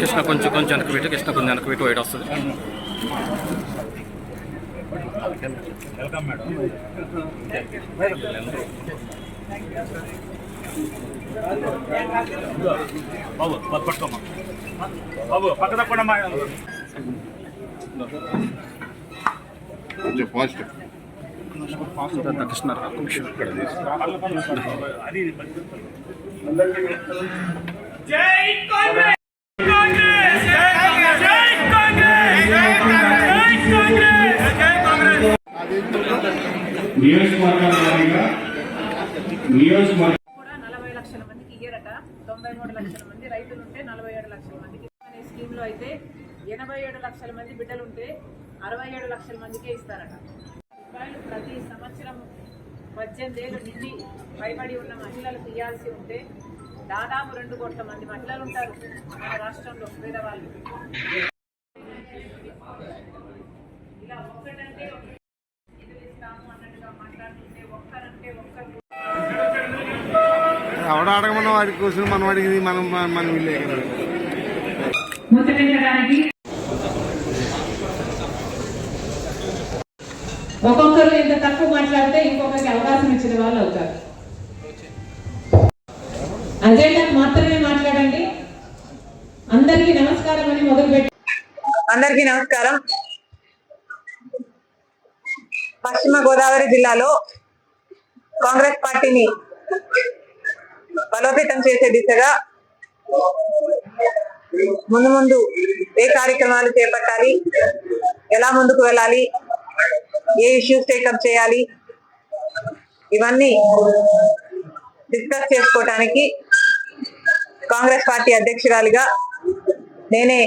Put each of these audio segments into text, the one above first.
కృష్ణ కొంచెం కొంచెం వెనక్కి పెట్టి కృష్ణ కొంచెం వెనక్కి పెట్టి వైట్ వస్తుంది. బాబు పక్క పట్టుకోమ్మా. బాబు పక్క తప్పకుండా కొంచెం ఫాస్ట్. కృష్ణ అది నలభై లక్షల మందికి ఇయ్యరట. తొంభై మూడు లక్షల మంది రైతులు ఉంటే నలభై ఏడు లక్షల మందికి. అనే స్కీమ్లో అయితే ఎనభై ఏడు లక్షల మంది బిడ్డలు ఉంటే అరవై ఏడు లక్షల మందికే ఇస్తారట. రూపాయలు ప్రతి సంవత్సరం పద్దెనిమిది ఏళ్ళు నిండి పైబడి ఉన్న మహిళలకు ఇవ్వాల్సి ఉంటే దాదాపు రెండు కోట్ల మంది మహిళలు ఉంటారు మన రాష్ట్రంలో పేదవాళ్ళు. ఇలా ఒక్కటంటే ఒకటి నిధులు ఇస్తాము అన్నట్టుగా మాట్లాడుతుంటే ఒక్కరంటే ఒక్కరు ఎవడ అడగమన్న వాడి కోసం మనం అడిగింది మనం మనం వీళ్ళే కదా ముచ్చటించడానికి ఒక్కొక్కరు ఇంత తక్కువ మాట్లాడితే ఇంకొకరికి అవకాశం ఇచ్చిన వాళ్ళు అవుతారు. అజెండాకు మాత్రమే మాట్లాడండి. అందరికీ నమస్కారం అని మొదలు పెట్టి అందరికీ నమస్కారం. పశ్చిమ గోదావరి జిల్లాలో కాంగ్రెస్ పార్టీని బలోపేతం చేసే దిశగా ముందు ముందు ఏ కార్యక్రమాలు చేపట్టాలి ఎలా ముందుకు వెళ్ళాలి ఏ ఇష్యూస్ టేకప్ చేయాలి? ఇవన్నీ డిస్కస్ చేసుకోవటానికి కాంగ్రెస్ పార్టీ అధ్యక్షురాలిగా నేనే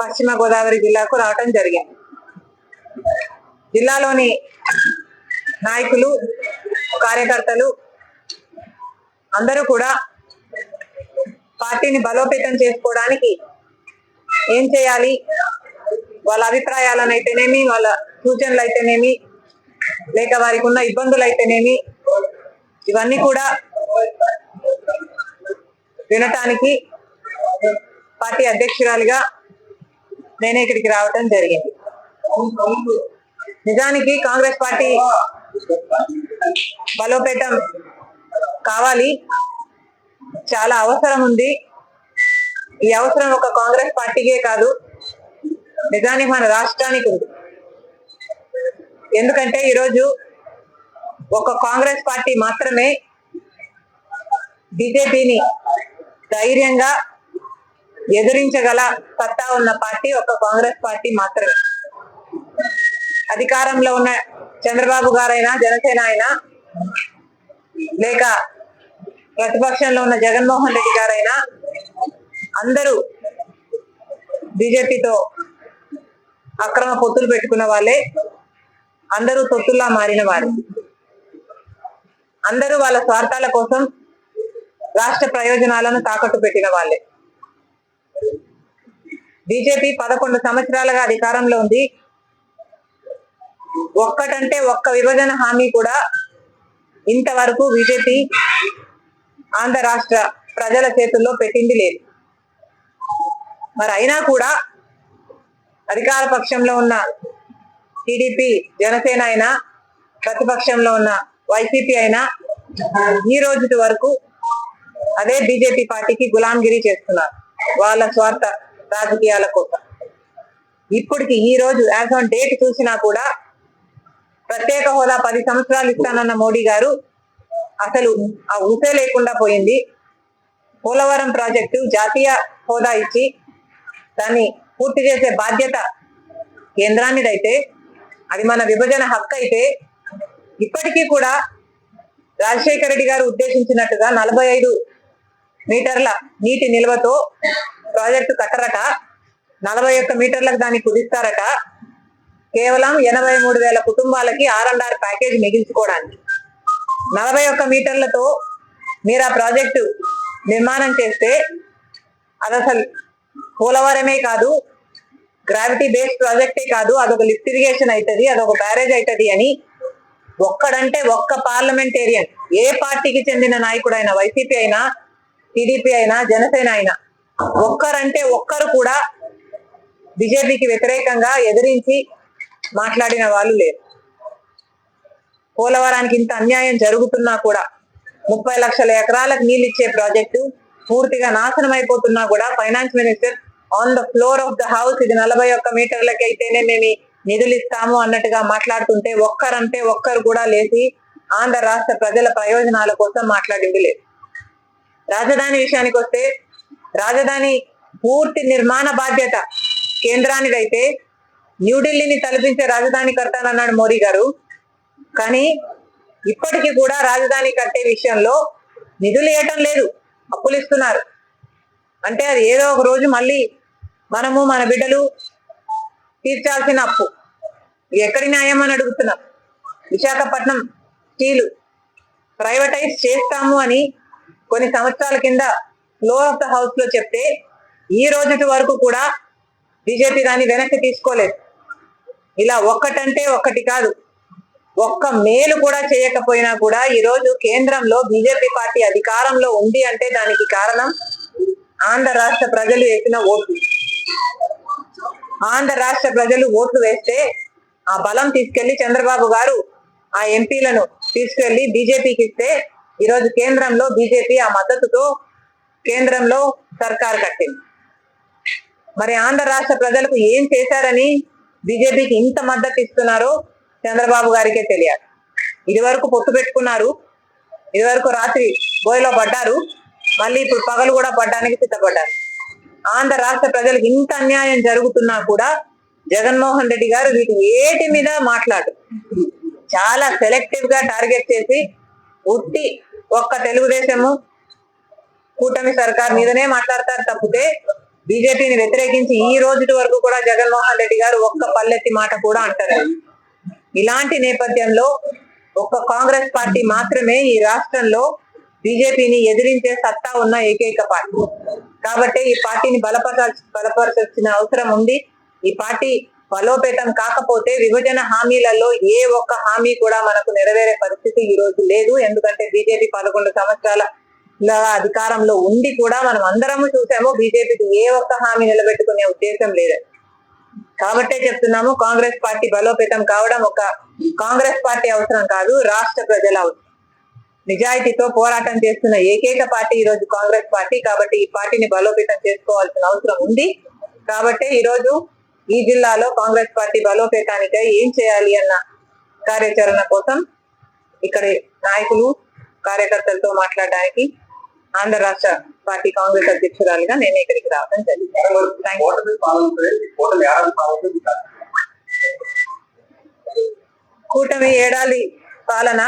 పశ్చిమ గోదావరి జిల్లాకు రావటం జరిగింది. జిల్లాలోని నాయకులు కార్యకర్తలు అందరూ కూడా పార్టీని బలోపేతం చేసుకోవడానికి ఏం చేయాలి? వాళ్ళ అభిప్రాయాలను అయితేనేమి వాళ్ళ సూచనలు అయితేనేమి లేక వారికి ఉన్న ఇబ్బందులు అయితేనేమి ఇవన్నీ కూడా వినటానికి పార్టీ అధ్యక్షురాలుగా నేనే ఇక్కడికి రావటం జరిగింది. నిజానికి కాంగ్రెస్ పార్టీ బలోపేతం కావాలి. చాలా అవసరం ఉంది. ఈ అవసరం ఒక కాంగ్రెస్ పార్టీకే కాదు. నిజానికి మన రాష్ట్రానికి ఉంది. ఎందుకంటే ఈరోజు ఒక కాంగ్రెస్ పార్టీ మాత్రమే బీజేపీని ధైర్యంగా ఎదిరించగల సత్తా ఉన్న పార్టీ ఒక కాంగ్రెస్ పార్టీ మాత్రమే. అధికారంలో ఉన్న చంద్రబాబు గారైనా జనసేన అయినా లేక ప్రతిపక్షంలో ఉన్న జగన్మోహన్ రెడ్డి గారైనా అందరూ బీజేపీతో అక్రమ పొత్తులు పెట్టుకున్న వాళ్ళే. అందరూ తొత్తుల్లా మారిన వారు. అందరూ వాళ్ళ స్వార్థాల కోసం రాష్ట్ర ప్రయోజనాలను తాకట్టు పెట్టిన వాళ్ళే. బీజేపీ పదకొండు సంవత్సరాలుగా అధికారంలో ఉంది. ఒక్కటంటే ఒక్క విభజన హామీ కూడా ఇంతవరకు బీజేపీ ఆంధ్ర రాష్ట్ర ప్రజల చేతుల్లో పెట్టింది లేదు. మరి అయినా కూడా అధికార పక్షంలో ఉన్న టీడీపీ జనసేన అయినా ప్రతిపక్షంలో ఉన్న వైసీపీ అయినా ఈ రోజు వరకు అదే బీజేపీ పార్టీకి గులాంగిరి చేస్తున్నారు. వాళ్ళ స్వార్థ రాజకీయాల కోసం. ఇప్పటికి ఈ రోజు యాజ్ ఆన్ డేట్ చూసినా కూడా ప్రత్యేక హోదా పది సంవత్సరాలు ఇస్తానన్న మోడీ గారు అసలు ఆ ఊసే లేకుండా పోయింది. పోలవరం ప్రాజెక్టు జాతీయ హోదా ఇచ్చి దాన్ని పూర్తి చేసే బాధ్యత కేంద్రానిదైతే అది మన విభజన హక్కు అయితే ఇప్పటికీ కూడా రాజశేఖర రెడ్డి గారు ఉద్దేశించినట్టుగా నలభై ఐదు మీటర్ల నీటి నిల్వతో ప్రాజెక్టు కట్టరట. నలభై ఒక్క మీటర్లకు దాన్ని కుదిస్తారట. కేవలం ఎనభై మూడు వేల కుటుంబాలకి ఆర్ అండ్ ఆర్ ప్యాకేజ్ మిగిల్చుకోవడానికి. నలభై ఒక్క మీటర్లతో మీరు ఆ ప్రాజెక్టు నిర్మాణం చేస్తే అది అసలు పోలవరమే కాదు గ్రావిటీ బేస్డ్ ప్రాజెక్టే కాదు అదొక లిఫ్ట్ ఇరిగేషన్ అవుతుంది అదొక బ్యారేజ్ అవుతుంది అని ఒక్కడంటే ఒక్క పార్లమెంటేరియన్ ఏ పార్టీకి చెందిన నాయకుడైనా వైసీపీ అయినా టీడీపీ అయినా జనసేన అయినా ఒక్కరంటే ఒక్కరు కూడా బీజేపీకి వ్యతిరేకంగా ఎదిరించి మాట్లాడిన వాళ్ళు లేరు. పోలవరానికి ఇంత అన్యాయం జరుగుతున్నా కూడా ముప్పై లక్షల ఎకరాలకు నీళ్ళు ఇచ్చే ప్రాజెక్టు పూర్తిగా నాశనం అయిపోతున్నా కూడా finance minister on the floor of the house ఇది నలభై ఒక్క మీటర్లకి అయితేనే మేము నిధులు ఇస్తాము అన్నట్టుగా మాట్లాడుతుంటే ఒక్కరంటే ఒక్కరు కూడా లేచి ఆంధ్ర రాష్ట్ర ప్రజల ప్రయోజనాల కోసం మాట్లాడింది లేదు. రాజధాని విషయానికి వస్తే రాజధాని పూర్తి నిర్మాణ బాధ్యత కేంద్రానిదైతే న్యూఢిల్లీని తలపించే రాజధాని కడతానన్నాడు మోడీ గారు. కానీ ఇప్పటికీ కూడా రాజధాని కట్టే విషయంలో నిధులు ఇవ్వటం లేదు. అప్పులు ఇస్తున్నారు అంటే అది ఏదో ఒక రోజు మళ్ళీ మనము మన బిడ్డలు తీర్చాల్సిన అప్పు. ఎక్కడి న్యాయం అని అడుగుతున్నాం. విశాఖపట్నం స్టీలు ప్రైవేటైజ్ చేస్తాము అని కొన్ని సంవత్సరాల కింద ఫ్లోర్ ఆఫ్ ద హౌస్లో చెప్తే ఈ రోజుటి వరకు కూడా బీజేపీ దాన్ని వెనక్కి తీసుకోలేదు. ఇలా ఒక్కటంటే ఒక్కటి కాదు. ఒక్క మేలు కూడా చేయకపోయినా కూడా ఈ రోజు కేంద్రంలో బీజేపీ పార్టీ అధికారంలో ఉంది అంటే దానికి కారణం ఆంధ్ర రాష్ట్ర ప్రజలు వేసిన ఓట్లు ఆంధ్ర రాష్ట్ర ప్రజలు ఓట్లు వేస్తే ఆ బలం తీసుకెళ్ళి చంద్రబాబు గారు ఆ ఎంపీలను తీసుకెళ్ళి బీజేపీకి ఇస్తే ఈరోజు కేంద్రంలో బీజేపీ ఆ మద్దతుతో కేంద్రంలో సర్కార్ కట్టింది. మరి ఆంధ్ర రాష్ట్ర ప్రజలకు ఏం చేశారని బీజేపీకి ఇంత మద్దతు ఇస్తున్నారో చంద్రబాబు గారికే తెలియాలి. ఇది వరకు పొత్తు పెట్టుకున్నారు ఇది వరకు రాత్రి బోయలో పడ్డారు మళ్ళీ ఇప్పుడు పగలు కూడా పడ్డానికి సిద్ధపడ్డారు. ఆంధ్ర రాష్ట్ర ప్రజలకు ఇంత అన్యాయం జరుగుతున్నా కూడా జగన్మోహన్ రెడ్డి గారు వీటి ఏటి మీద మాట్లాడు చాలా సెలెక్టివ్గా టార్గెట్ చేసి ఉట్టి ఒక్క తెలుగుదేశము కూటమి సర్కార్ మీదనే మాట్లాడతారు తప్పితే బీజేపీని వ్యతిరేకించి ఈ రోజు వరకు కూడా జగన్మోహన్ రెడ్డి గారు ఒక్క పల్లెత్తి మాట కూడా అంటారు ఇలాంటి నేపథ్యంలో ఒక్క కాంగ్రెస్ పార్టీ మాత్రమే ఈ రాష్ట్రంలో బీజేపీని ఎదిరించే సత్తా ఉన్న ఏకైక పార్టీ. కాబట్టి ఈ పార్టీని బలపరచ బలపరచాల్సిన అవసరం ఉంది. ఈ పార్టీ బలోపేతం కాకపోతే విభజన హామీలలో ఏ ఒక్క హామీ కూడా మనకు నెరవేరే పరిస్థితి ఈ రోజు లేదు. ఎందుకంటే బీజేపీ పదకొండు సంవత్సరాల అధికారంలో ఉండి కూడా మనం అందరము చూసాము బీజేపీకి ఏ ఒక్క హామీ నిలబెట్టుకునే ఉద్దేశం లేదు. కాబట్టే చెప్తున్నాము కాంగ్రెస్ పార్టీ బలోపేతం కావడం ఒక కాంగ్రెస్ పార్టీ అవసరం కాదు రాష్ట్ర ప్రజల అవసరం. నిజాయితీతో పోరాటం చేస్తున్న ఏకైక పార్టీ ఈ రోజు కాంగ్రెస్ పార్టీ. కాబట్టి ఈ పార్టీని బలోపేతం చేసుకోవాల్సిన అవసరం ఉంది. కాబట్టి ఈరోజు ఈ జిల్లాలో కాంగ్రెస్ పార్టీ బలోపేతానికై ఏం చేయాలి అన్న కార్యాచరణ కోసం ఇక్కడ నాయకులు కార్యకర్తలతో మాట్లాడడానికి ఆంధ్ర రాష్ట్ర పార్టీ కాంగ్రెస్ అధ్యక్షురాలుగా నేను ఇక్కడికి రావడం జరిగింది. కూటమి ఏడాది పాలన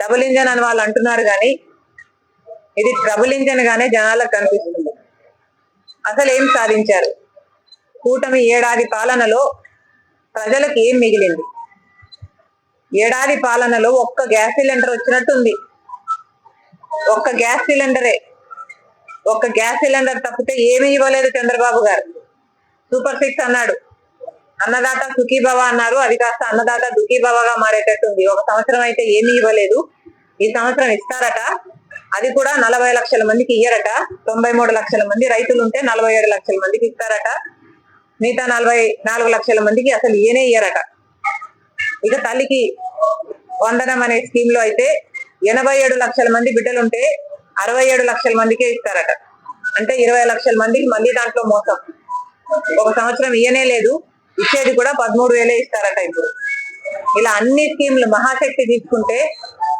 డబుల్ ఇంజన్ అని వాళ్ళు అంటున్నారు కానీ ఇది ట్రబుల్ ఇంజన్ గానే జనాలకు కనిపిస్తుంది. అసలు ఏం సాధించారు? కూటమి ఏడాది పాలనలో ప్రజలకు ఏం మిగిలింది? ఏడాది పాలనలో ఒక్క గ్యాస్ సిలిండర్ వచ్చినట్టుంది. ఒక్క గ్యాస్ సిలిండరే. ఒక్క గ్యాస్ సిలిండర్ తప్పితే ఏమీ ఇవ్వలేదు చంద్రబాబు గారు. సూపర్ సిక్స్ అన్నాడు. అన్నదాత సుఖీభవ అన్నారు. అది కాస్త అన్నదాత దుఃఖీభవగా మారేటట్టుంది. ఒక సంవత్సరం అయితే ఏమీ ఇవ్వలేదు. ఈ సంవత్సరం ఇస్తారట. అది కూడా నలభై లక్షల మందికి ఇయ్యరట. తొంభై మూడు లక్షల మంది రైతులు ఉంటే నలభై ఏడు లక్షల మందికి ఇస్తారట. మిగతా నలభై నాలుగు లక్షల మందికి అసలు ఇయనే ఇయ్యరట. ఇక తల్లికి వందనం అనే స్కీమ్లో అయితే ఎనభై ఏడు లక్షల మంది బిడ్డలుంటే అరవై ఏడు లక్షల మందికే ఇస్తారట. అంటే ఇరవై లక్షల మందికి మళ్ళీ దాంట్లో మోసం. ఒక సంవత్సరం ఇయ్యనే లేదు. ఇచ్చేది కూడా పదమూడు వేలే ఇస్తారట ఇప్పుడు. ఇలా అన్ని స్కీమ్లు మహాశక్తి తీసుకుంటే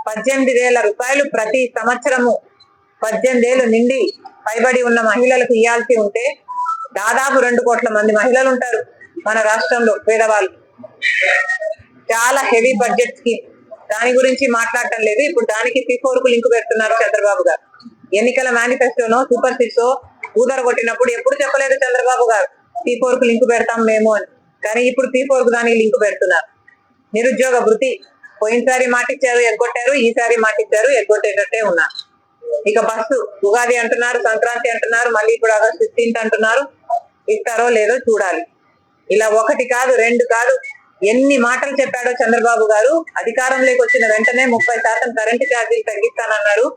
పద్దెనిమిది వేల రూపాయలు ప్రతి సంవత్సరము పద్దెనిమిది ఏళ్ళు నిండి పైబడి ఉన్న మహిళలకు ఇవ్వాల్సి ఉంటే దాదాపు రెండు కోట్ల మంది మహిళలు ఉంటారు మన రాష్ట్రంలో పేదవాళ్ళు. చాలా హెవీ బడ్జెట్ స్కీమ్. దాని గురించి మాట్లాడటం లేదు. ఇప్పుడు దానికి కు లింక్ పెడుతున్నారు చంద్రబాబు గారు. ఎన్నికల మేనిఫెస్టోనో సూపర్ సిక్స్ ఊదర కొట్టినప్పుడు ఎప్పుడు చెప్పలేదు చంద్రబాబు గారు. టీ కు లింక్ పెడతాం మేము అని. కానీ ఇప్పుడు టీ ఫోర్కు దానికి లింక్ పెడుతున్నారు. నిరుద్యోగ భృతి పోయినసారి మాటిచ్చారు ఎగ్గొట్టారు ఈసారి మాటిచ్చారు ఎగ్గొట్టేటట్టే ఉన్నారు ఇక బస్సు. ఉగాది అంటున్నారు సంక్రాంతి అంటున్నారు మళ్ళీ ఇప్పుడు ఆగస్ట్ ఫిఫ్టీన్త్ అంటున్నారు. ఇస్తారో లేదో చూడాలి. ఇలా ఒకటి కాదు రెండు కాదు. ఎన్ని మాటలు చెప్పాడో చంద్రబాబు గారు. అధికారంలోకి వచ్చిన వెంటనే ముప్పై శాతం కరెంటు ఛార్జీలు తగ్గిస్తానన్నారు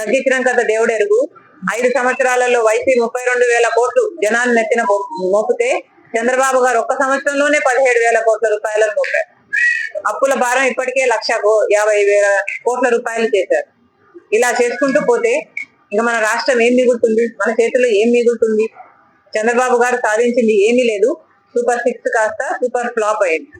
తగ్గించడం కదా దేవుడెరుగు. ఐదు సంవత్సరాలలో వైసీ ముప్పై రెండు వేల కోట్లు జనాన్ని నెత్తిన మో- మోపితే చంద్రబాబు గారు ఒక్క సంవత్సరంలోనే పదిహేడు వేల కోట్ల రూపాయలను మోపారు అప్పుల భారం ఇప్పటికే లక్ష యాభై వేల కోట్ల రూపాయలు చేశారు. ఇలా చేసుకుంటూ పోతే ఇంకా మన రాష్ట్రం ఏం మిగులుతుంది? మన చేతిలో ఏం మిగులుతుంది? చంద్రబాబు గారు సాధించింది ఏమీ లేదు. సూపర్ సిక్స్ కాస్త సూపర్ ఫ్లాప్ అయింది.